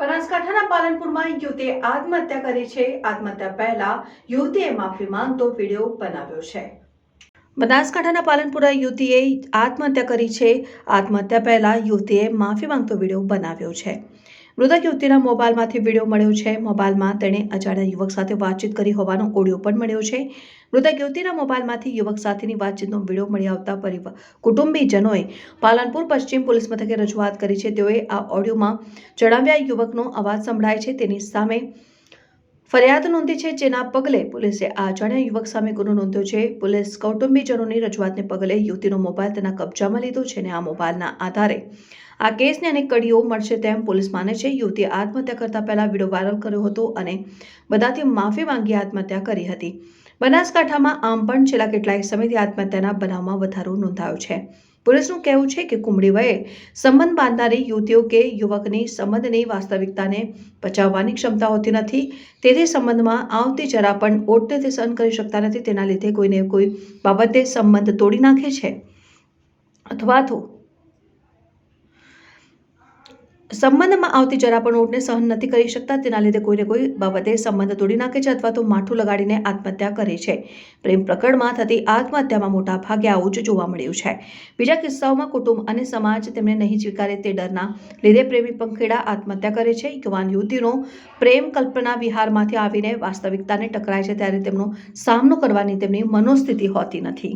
બનાસકાંઠાના પાલનપુરમાં યુવતીએ આત્મહત્યા કરી છે. આત્મહત્યા પહેલા યુવતીએ માફી માંગતો વીડિયો બનાવ્યો છે. બનાસકાંઠાના પાલનપુરા યુવતીએ આત્મહત્યા કરી છે. આત્મહત્યા પહેલા યુવતીએ માફી માંગતો વીડિયો બનાવ્યો છે. મૃતક યુવતીના મોબાઈલમાંથી વીડિયો મળ્યો છે. મોબાઈલમાં તેણે અજાણ્યા યુવક સાથે વાતચીત કરી હોવાનો ઓડિયો પણ મળ્યો છે. મૃતક યુવતીના મોબાઈલમાંથી યુવક સાથેની વાતચીતનો વીડિયો મળી આવતા પરિવાર કુટુંબીજનોએ પાલનપુર પશ્ચિમ પોલીસ મથકે રજૂઆત કરી છે. તેઓએ આ ઓડિયોમાં જણાવ્યા, યુવકનો અવાજ સંભળાય છે. તેની સામે ફરિયાદ નોંધી છે જેના પગલે પોલીસે આ અજાણ્યા યુવક સામે ગુનો નોંધ્યો છે. પોલીસ કૌટુંબીજનોની રજૂઆતને પગલે યુવતીનો મોબાઈલ તેના કબજામાં લીધો છે અને આ મોબાઈલના આધારે આ કેસને અનેક કડીઓ મળશે તેમ પોલીસ માને છે. યુવતીએ આત્મહત્યા કરતા પહેલા વીડિયો વાયરલ કર્યો હતો અને બધાથી માફી માંગી આત્મહત્યા કરી હતી. બનાસકાંઠામાં આમ પણ છેલ્લા કેટલાય સમયથી આત્મહત્યાના બનાવમાં વધારો નોંધાયો છે. પોલીસનું કહેવું છે કે કુમળી વયે સંબંધ બાંધનારી યુવતીઓ કે યુવકની સંબંધની વાસ્તવિકતાને પચાવવાની ક્ષમતા હોતી નથી. તેથી સંબંધમાં આવતી જરા પણ ઓટને તે સહન કરી શકતા નથી. તેના લીધે કોઈને કોઈ બાબતે સંબંધ તોડી નાખે છે. અથવા તો સંબંધમાં આવતી જરા પણ ઓટને સહન નથી કરી શકતા. તેના લીધે કોઈને કોઈ બાબતે સંબંધ તોડી નાખે છે અથવા તો માઠું લગાડીને આત્મહત્યા કરે છે. પ્રેમ પ્રકરણમાં થતી આત્મહત્યામાં મોટા ભાગે આવું જ જોવા મળ્યું છે. બીજા કિસ્સાઓમાં કુટુંબ અને સમાજ તેમને નહીં સ્વીકારે તે ડરના લીધે પ્રેમી પંખેડા આત્મહત્યા કરે છે. યુવાન યુવતીનો પ્રેમ કલ્પના વિહારમાંથી આવીને વાસ્તવિકતાને ટકરાય છે ત્યારે તેમનો સામનો કરવાની તેમની મનોસ્થિતિ હોતી નથી.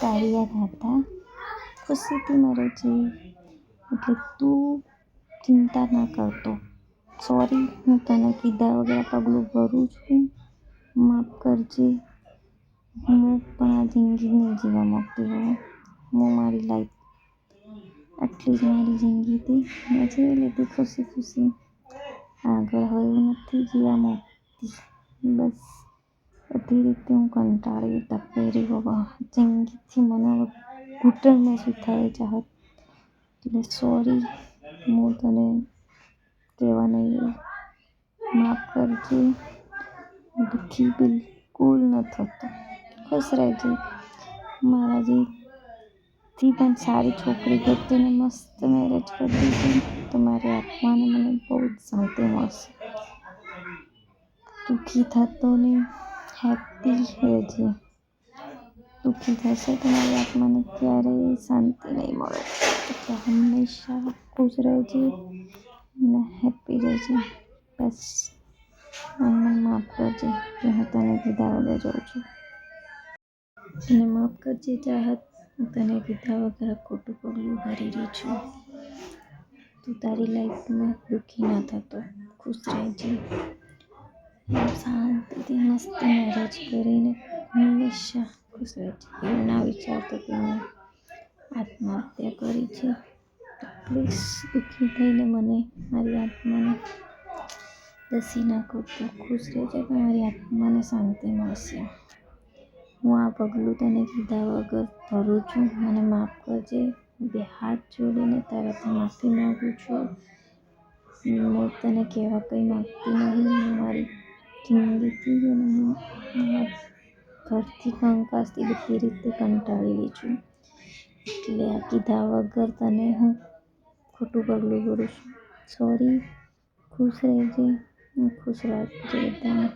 તારી યાદ હતા ખુશીથી મરે છે. એટલે તું ચિંતા ના કરતો સોરી હું તને કીધા વગર પગલું ભરું છું. માફ કરજે. હું પણ આ જિંદગી નહીં જીવા માગતી હોઉં. હું મારી લાઈફ આટલી જ મારી જિંદગી હતી. મેં જીવી લીધી ખુશી ખુશી. આગળ હવે હું નથી જીવા માગતી. બસ, બધી રીતે હું કંટાળી તપેરી બાબા જિંદગીથી મને ઘૂંટણ મહેસૂસ થાય ચાહત એટલે સોરી, હું તને કહેવા નહીં માફ કરજે. દુઃખી બિલકુલ ન થતો. ખુશ રહેજે મારા જેથી પણ સારી છોકરી ગોતીને મસ્ત મેરેજ કરી દીધી તો મારી આત્માને મને બહુ જ શાંતિ મળશે. દુઃખી થતો ને હેપી રહેજે. દુઃખી થશે તો મારી આત્માને ક્યારેય શાંતિ નહીં મળે. એટલે હંમેશા ખુશ રહેજે અને હેપી રહેજે. બસ. મને માફ કરજે કે હું તને કીધા વગર જાઉં છું. અને માફ કરજે ચાહત, હું તને કીધા વગર ખોટું પગલું ભરી રહી છું. તું તારી લાઈફમાં દુઃખી ન થતો, ખુશ રહેજે. શાંતિથી મસ્ત મેરેજ કરીને હંમેશા ખુશ રહેજે. એવું ના વિચારતો કે મેં આત્મહત્યા કરી છે. પ્લીઝ દુઃખી થઈને મને મારી આત્માને દસી ના કરતો ખુશ રહેજે કે મારી આત્માને શાંતિ મળશે. હું આ પગલું તને કીધા વગર ભરું છું. મને માફ કરજે. બે હાથ જોડીને તારાથી માફી માગું છું. હું તને કહેવા કંઈ માગતી નહીં. હું મારી જિંદગીથી અને હું ઘરથી કંકાસથી બધી રીતે કંટાળેલી છું. એટલે આ કીધા વગર તને હું ખોટું પગલું ભરું છું. સોરી ખુશ રહેજે. હું ખુશ રાખજે બધાને.